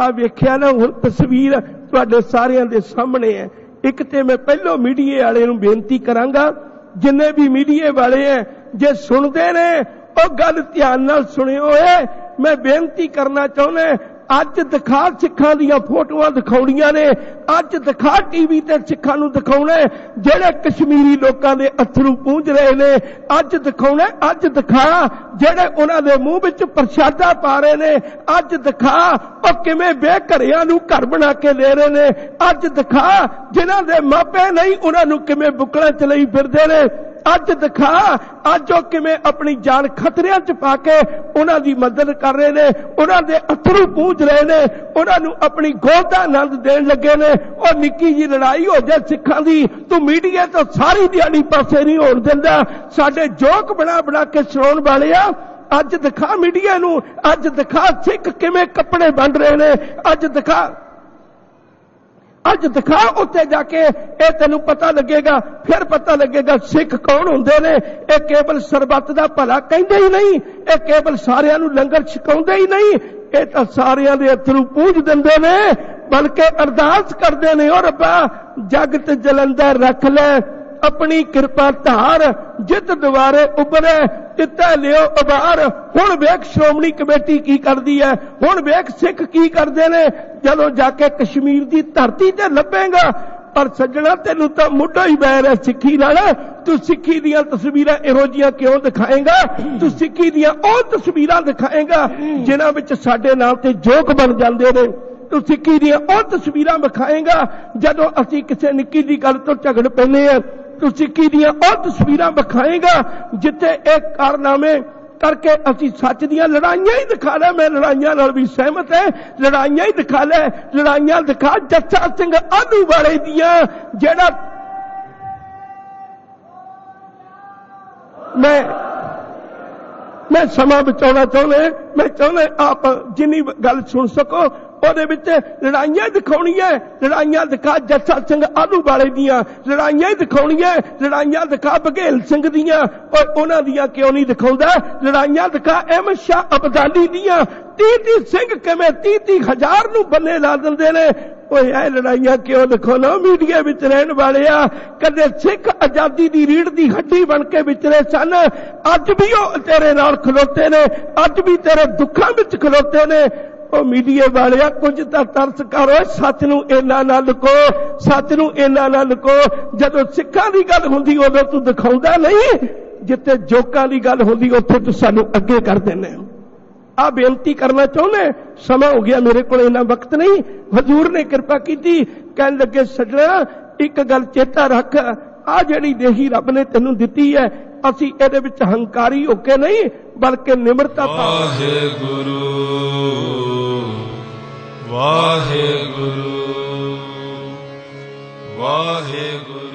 ਆ ਵੇਖਿਆ ਨਾ, ਹੁਣ ਤਸਵੀਰ ਤੁਹਾਡੇ ਸਾਰਿਆਂ ਦੇ ਸਾਹਮਣੇ ਹੈ। ਇੱਕ ਤੇ ਮੈਂ ਪਹਿਲੋਂ ਮੀਡੀਏ ਵਾਲੇ ਨੂੰ ਬੇਨਤੀ ਕਰਾਂਗਾ, ਜਿੰਨੇ ਵੀ ਮੀਡੀਏ ਵਾਲੇ ਐ ਜੇ ਸੁਣਦੇ ਨੇ, ਉਹ ਗੱਲ ਧਿਆਨ ਨਾਲ ਸੁਣਿਓ ਏ ਮੈਂ ਬੇਨਤੀ ਕਰਨਾ ਚਾਹੁੰਦਾ ਅੱਜ ਦਿਖਾ ਸਿੱਖਾਂ ਦੀਆਂ ਫੋਟੋਆਂ ਦਿਖਾਉਣੀਆਂ ਨੇ। ਅੱਜ ਦਿਖਾ ਟੀਵੀ ਤੇ ਸਿੱਖਾਂ ਨੂੰ ਦਿਖਾਉਣਾ ਜਿਹੜੇ ਕਸ਼ਮੀਰੀ ਲੋਕਾਂ ਦੇ ਅਥਰੂ ਪੂੰਝ ਰਹੇ ਨੇ, ਅੱਜ ਦਿਖਾਉਣਾ ਅੱਜ ਦਿਖਾ ਜਿਹੜੇ ਉਹਨਾਂ ਦੇ ਮੂੰਹ ਵਿੱਚ ਪ੍ਰਸ਼ਾਦਾ ਪਾ ਰਹੇ ਨੇ। ਅੱਜ ਦਿਖਾ ਉਹ ਕਿਵੇਂ ਬੇਘਰਿਆਂ ਨੂੰ ਘਰ ਬਣਾ ਕੇ ਲੈ ਰਹੇ ਨੇ। ਅੱਜ ਦਿਖਾ ਜਿਨ੍ਹਾਂ ਦੇ ਮਾਪੇ ਨਹੀਂ, ਉਹਨਾਂ ਨੂੰ ਕਿਵੇਂ ਬੁੱਕਲਾਂ ਚ ਲਈ ਫਿਰਦੇ ਨੇ। ਅੱਜ ਦਿਖਾ, ਅੱਜ ਉਹ ਕਿਵੇਂ ਆਪਣੀ ਜਾਨ ਖਤਰਿਆਂ 'ਚ ਪਾ ਕੇ ਉਹਨਾਂ ਦੀ ਮਦਦ ਕਰ ਰਹੇ ਨੇ, ਉਹਨਾਂ ਦੇ ਅਥਰੂ ਪੂੰਝ ਰਹੇ ਨੇ, ਉਹਨਾਂ ਨੂੰ ਆਪਣੀ ਗੋਦ ਦਾ ਆਨੰਦ ਦੇਣ ਲੱਗੇ ਨੇ। ਉਹ ਨਿੱਕੀ ਜੀ ਲੜਾਈ ਹੋ ਜਾਏ ਸਿੱਖਾਂ ਦੀ, ਤੂੰ ਮੀਡੀਆ ਤੋਂ ਸਾਰੀ ਦਿਹਾੜੀ ਪਾਸੇ ਨਹੀਂ ਹੋਣ ਦਿੰਦਾ। ਸਾਡੇ ਜੋਕ ਬਣਾ ਬਣਾ ਕੇ ਸੁਣਾਉਣ ਵਾਲੇ ਆ। ਅੱਜ ਦਿਖਾ ਮੀਡੀਆ ਨੂੰ, ਅੱਜ ਦਿਖਾ ਸਿੱਖ ਕਿਵੇਂ ਕੱਪੜੇ ਵੰਡ ਰਹੇ ਨੇ, ਅੱਜ ਦਿਖਾ ਅੱਜ ਦਿਖਾ ਉੱਥੇ ਜਾ ਕੇ, ਇਹ ਤੈਨੂੰ ਪਤਾ ਲੱਗੇਗਾ, ਫਿਰ ਪਤਾ ਲੱਗੇਗਾ ਸਿੱਖ ਕੌਣ ਹੁੰਦੇ ਨੇ। ਇਹ ਕੇਵਲ ਸਰਬੱਤ ਦਾ ਭਲਾ ਕਹਿੰਦੇ ਹੀ ਨਹੀਂ, ਇਹ ਕੇਵਲ ਸਾਰਿਆਂ ਨੂੰ ਲੰਗਰ ਛਕਾਉਂਦੇ ਹੀ ਨਹੀਂ। ਇਹ ਤਾਂ ਸਾਰਿਆਂ ਦੇ ਅਥਰੂ ਪੂਜ ਦਿੰਦੇ ਨੇ, ਬਲਕਿ ਅਰਦਾਸ ਕਰਦੇ ਨੇ, ਓ ਰੱਬਾ, ਜਗਤ ਜਲੰਧਰ ਰੱਖ ਲੈ ਆਪਣੀ ਕਿਰਪਾ ਧਾਰ ਜਿੱਤ ਦੁਆਰੇ ਉਬਰੇ ਦਿੱਤਾ ਲਿਓ ਉਬਾਰ ਹੁਣ ਵੇਖ ਸ਼੍ਰੋਮਣੀ ਕਮੇਟੀ ਕੀ ਕਰਦੀ ਹੈ, ਹੁਣ ਵੇਖ ਸਿੱਖ ਕੀ ਕਰਦੇ ਨੇ। ਜਦੋਂ ਜਾ ਕੇ ਕਸ਼ਮੀਰ ਦੀ ਧਰਤੀ ਤੇ ਲੱਭੇਗਾ, ਪਰ ਸੱਜਣਾ ਤੈਨੂੰ ਤਾਂ ਮੁੱਢਾ ਹੀ ਬੈਰ ਹੈ ਸਿੱਖੀ ਨਾਲ। ਤੂੰ ਸਿੱਖੀ ਦੀਆਂ ਤਸਵੀਰਾਂ ਇਹੋ ਜੀਆਂ ਕਿਉਂ ਦਿਖਾਏਗਾ? ਤੂੰ ਸਿੱਖੀ ਦੀਆਂ ਉਹ ਤਸਵੀਰਾਂ ਦਿਖਾਏਗਾ, ਜਿਨ੍ਹਾਂ ਵਿੱਚ ਸਾਡੇ ਨਾਲ ਤੇ ਜੋਕ ਬਣ ਜਾਂਦੇ ਨੇ। ਤੂੰ ਸਿੱਖੀ ਦੀਆਂ ਉਹ ਤਸਵੀਰਾਂ ਵਿਖਾਏਗਾ, ਜਦੋਂ ਅਸੀਂ ਕਿਸੇ ਨਿੱਕੀ ਦੀ ਗੱਲ ਤੋਂ ਝਗੜ ਪੈਨੇ ਆ ਤੂੰ ਸਿੱਖੀ ਦੀਆਂ ਉਹ ਤਸਵੀਰਾਂ ਵਿਖਾਏਂਗਾ ਜਿੱਥੇ ਇਹ ਕਾਰਨਾਮੇ ਕਰਕੇ ਅਸੀਂ ਸੱਚ ਦੀਆਂ ਲੜਾਈਆਂ ਹੀ ਦਿਖਾ ਲੈ ਮੈਂ ਲੜਾਈਆਂ ਨਾਲ ਵੀ ਸਹਿਮਤ ਹੈ। ਲੜਾਈਆਂ ਹੀ ਦਿਖਾ ਲੈ ਲੜਾਈਆਂ ਦਿਖਾ ਜੱਸਾ ਸਿੰਘ ਆਲੂ ਵਾਲੇ ਦੀਆਂ, ਜਿਹੜਾ ਮੈਂ ਮੈਂ ਸਮਾਂ ਬਚਾਉਣਾ ਚਾਹੁੰਦਾ, ਮੈਂ ਚਾਹੁੰਦਾ ਆਪ ਜਿੰਨੀ ਗੱਲ ਸੁਣ ਸਕੋ। ਉਹਦੇ ਵਿੱਚ ਲੜਾਈਆਂ ਦਿਖਾਉਣੀਆਂ ਲੜਾਈਆਂ ਦਿਖਾ ਜੱਸਾ ਸਿੰਘ ਆਲੂ ਵਾਲੇ ਦੀਆਂ। ਲੜਾਈਆਂ ਦਿਖਾਉਣੀਆਂ ਲੜਾਈਆਂ ਦਿਖਾ ਬਘੇਲ ਸਿੰਘ ਦੀਆਂ। ਔਰ ਉਹਨਾਂ ਦੀਆਂ ਕਿਉਂ ਨਹੀਂ ਦਿਖਾਉਂਦਾ? ਲੜਾਈਆਂ ਦਿਖਾ ਅਹਿਮਦ ਸ਼ਾਹ ਅਬਦਾਲੀ ਦੀਆਂ। 30 ਸਿੰਘ ਕਿਵੇਂ 30 ਹਜ਼ਾਰ ਨੂੰ ਬੰਨੇ ਲਾ ਦਿੰਦੇ ਨੇ? ਓਏ, ਇਹ ਲੜਾਈਆਂ ਕਿਉਂ ਦਿਖਾਉਣਾ ਮੀਡੀਆ ਵਿੱਚ ਰਹਿਣ ਵਾਲੇ ਆ। ਕਦੇ ਸਿੱਖ ਆਜ਼ਾਦੀ ਦੀ ਰੀੜ ਦੀ ਹੱਡੀ ਬਣ ਕੇ ਵਿਚਰੇ ਸਨ। ਅੱਜ ਵੀ ਉਹ ਤੇਰੇ ਨਾਲ ਖਲੋਤੇ ਨੇ। ਅੱਜ ਵੀ ਤੇਰੇ ਦੁੱਖਾਂ ਵਿੱਚ ਖਲੋਤੇ ਨੇ। ਉਹ ਮੀਡੀਆ ਵਾਲਿਆ, ਕੁਝ ਤਾਂ ਤਰਸ ਕਰੋ ਸੱਚ ਨੂੰ ਇੰਨਾ ਨਾ ਲੁਕੋ ਸੱਚ ਨੂੰ ਇੰਨਾ ਨਾ ਲੁਕੋ। ਜਦੋਂ ਸਿੱਖਾਂ ਦੀ ਗੱਲ ਹੁੰਦੀ, ਉਦੋਂ ਤੂੰ ਦਿਖਾਉਂਦਾ ਨਹੀਂ। ਜਿੱਥੇ ਜੋਕਾਂ ਦੀ ਗੱਲ ਹੁੰਦੀ, ਉੱਥੇ ਤੂੰ ਸਾਨੂੰ ਅੱਗੇ ਕਰ ਦਿੰਦੇ ਹੋ। ਆ ਬੇਨਤੀ ਕਰਨਾ ਚਾਹੁੰਦੇ ਸਮਾਂ ਹੋ ਗਿਆ, ਮੇਰੇ ਕੋਲ ਇੰਨਾ ਵਕਤ ਨਹੀਂ। ਹਜ਼ੂਰ ਨੇ ਕਿਰਪਾ ਕੀਤੀ। ਕਹਿਣ ਲੱਗੇ, ਸੱਜਣਾ, ਇੱਕ ਗੱਲ ਚੇਤਾ ਰੱਖ। ਆ ਜਿਹੜੀ ਦੇਹੀ ਰੱਬ ਨੇ ਤੈਨੂੰ ਦਿੱਤੀ ਹੈ, ਅਸੀਂ ਇਹਦੇ ਵਿੱਚ ਹੰਕਾਰੀ ਹੋ ਕੇ ਨਹੀਂ, ਬਲਕਿ ਨਿਮਰਤਾ ਭਾਵ ਵਾਹਿਗੁਰੂ। ਵਾਹਿਗੁਰੂ ਵਾਹਿਗੁਰੂ।